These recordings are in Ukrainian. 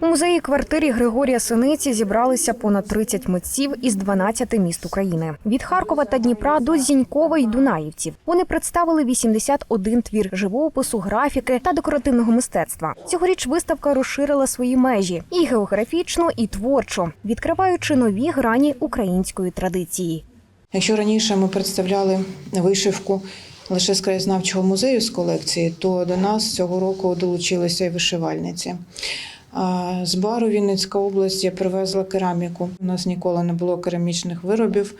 У музеї квартирі Григорія Синиці зібралися понад 30 митців із 12 міст України від Харкова та Дніпра до Зінькова й Дунаївців. Вони представили 81 твір живопису, графіки та декоративного мистецтва. Цьогоріч виставка розширила свої межі і географічно, і творчо, відкриваючи нові грані української традиції. Якщо раніше ми представляли вишивку лише з краєзнавчого музею з колекції, то до нас цього року долучилися і вишивальниці. А З бару Вінницька область я привезла кераміку. У нас ніколи не було керамічних виробів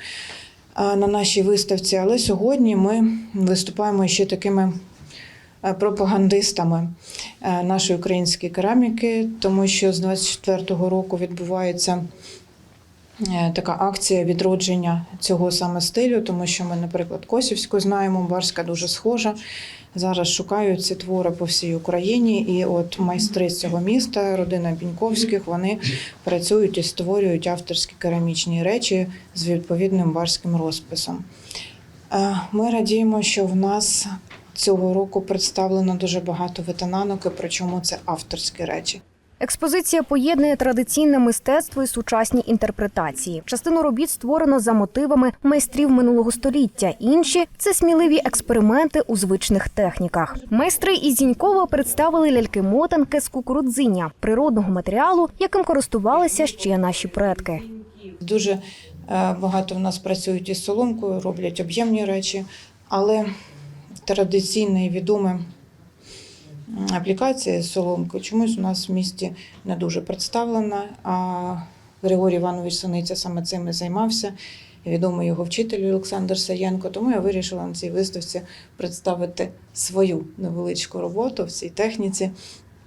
на нашій виставці, але сьогодні ми виступаємо ще такими е, пропагандистами е, нашої української кераміки, тому що з 24-го року відбувається така акція відродження цього саме стилю, тому що ми, наприклад, Косівську знаємо, Барська дуже схожа. Зараз шукають ці твори по всій Україні, і от майстри з цього міста, родина Біньковських, вони працюють і створюють авторські керамічні речі з відповідним барським розписом. Е, Ми радіємо, що в нас цього року представлено дуже багато ветенанок, і причому це авторські речі. Експозиція поєднує традиційне мистецтво і сучасні інтерпретації. Частину робіт створено за мотивами майстрів минулого століття. Інші це сміливі експерименти у звичних техніках. Майстри із Зінькова представили ляльки-мотанки з кукурудзиння, природного матеріалу, яким користувалися ще наші предки. Дуже е, багато в нас працюють із соломкою, роблять об'ємні речі, але традиційне і відоме аплікація соломки чомусь у нас в місті не дуже представлена. А Григорій Іванович Синиця саме цим і займався. Відомий його вчитель Олександр Саєнко. Тому я вирішила на цій виставці представити свою невеличку роботу в цій техніці,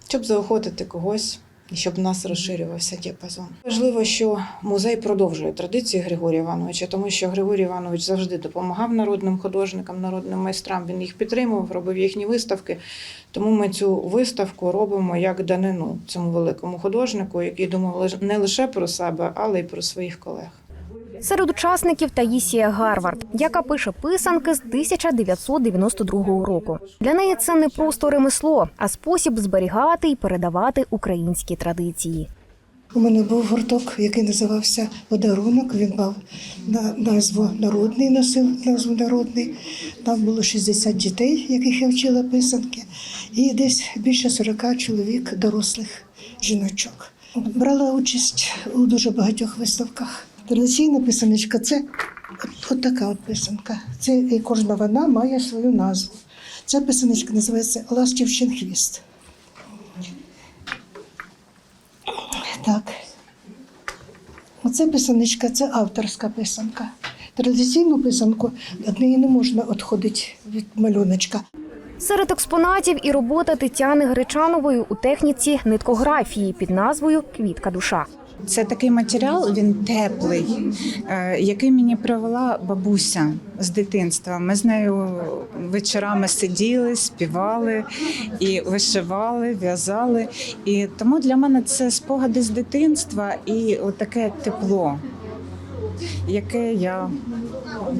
щоб заохотити когось щоб в нас розширювався діапазон. Важливо, що музей продовжує традиції Григорія Івановича, тому що Григорій Іванович завжди допомагав народним художникам, народним майстрам. Він їх підтримував, робив їхні виставки. Тому ми цю виставку робимо як данину цьому великому художнику, який думав не лише про себе, але й про своїх колег. Серед учасників Таїсія Гарвард, яка пише писанки з 1992 року. Для неї це не просто ремесло, а спосіб зберігати і передавати українські традиції. У мене був гурток, який називався Подарунок. Він мав на назву народний, носив назву народний. Там було 60 дітей, яких я вчила писанки, і десь більше 40 чоловік, дорослих жіночок. Брала участь у дуже багатьох виставках. Традиційна писаночка це от, от от писанка. Це і кожна вона має свою назву. Ця писаночка називається Ластівчин хвіст. Так. Оце писаничка, це авторська писанка. Традиційну писанку від неї не можна відходити від малюночка. Серед експонатів і робота Тетяни Гречанової у техніці ниткографії під назвою Квітка душа. Це такий матеріал, він теплий, е, який мені привела бабуся з дитинства. Ми з нею вечорами сиділи, співали і вишивали, в'язали. І тому для мене це спогади з дитинства і таке тепло, яке я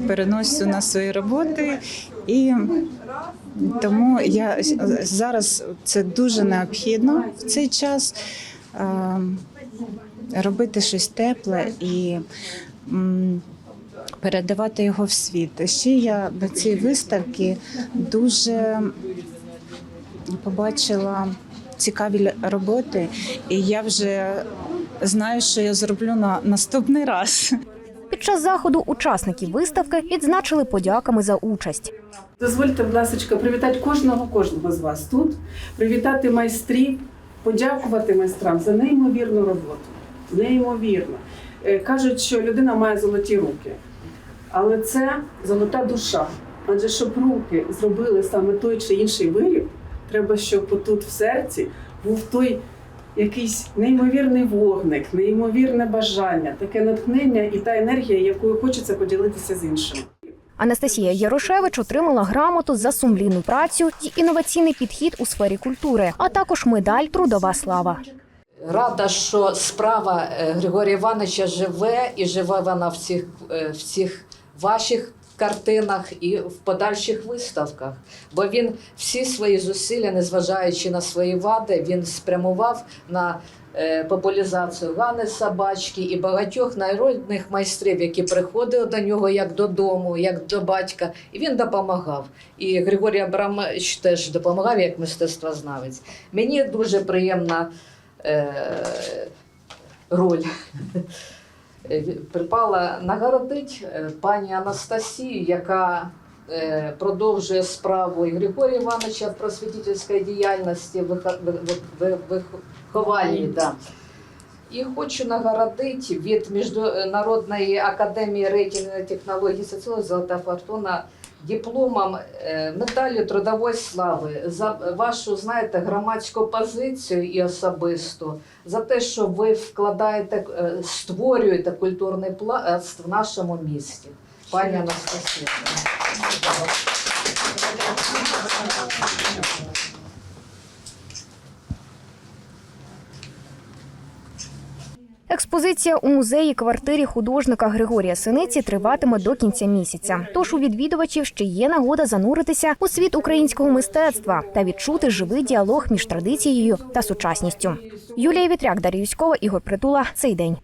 переношу на свої роботи. І тому я зараз це дуже необхідно в цей час. Робити щось тепле і м, передавати його в світ. Ще я на цій виставці дуже побачила цікаві роботи, і я вже знаю, що я зроблю на наступний раз. Під час заходу учасників виставки відзначили подяками за участь. Дозвольте, будь ласка, привітати кожного кожного з вас тут, привітати майстрів, подякувати майстрам за неймовірну роботу. Неймовірно. Е, Кажуть, що людина має золоті руки, але це золота душа. Адже щоб руки зробили саме той чи інший виріб, треба, щоб тут в серці був той якийсь неймовірний вогник, неймовірне бажання, таке натхнення і та енергія, якою хочеться поділитися з іншими. Анастасія Ярошевич отримала грамоту за сумлінну працю і інноваційний підхід у сфері культури, а також медаль Трудова слава. Рада, що справа е, Григорія Івановича живе і живе вона в цих, е, в цих ваших картинах і в подальших виставках. Бо він всі свої зусилля, незважаючи на свої вади, він спрямував на е, популяризацію Гани Собачки і багатьох народних майстрів, які приходили до нього як додому, як до батька, і він допомагав. І Григорій Абрамович теж допомагав як мистецтвознавець. Мені дуже приємна е, роль. Е, Припала нагородить е, пані Анастасію, яка е, продовжує справу і Григорія Івановича в просвітительській діяльності, виха- ви- ви- ви- Да. І хочу нагородити від Міжнародної академії рейтингу технологій соціології Золота Фортуна дипломом медалі медаллю трудової слави за вашу, знаєте, громадську позицію і особисту, за те, що ви вкладаєте, е, створюєте культурний пласт в нашому місті. Пані Анастасія. Експозиція у музеї квартирі художника Григорія Синиці триватиме до кінця місяця. Тож у відвідувачів ще є нагода зануритися у світ українського мистецтва та відчути живий діалог між традицією та сучасністю. Юлія Вітряк, Дар'я Юськова, Ігор Притула. Цей день.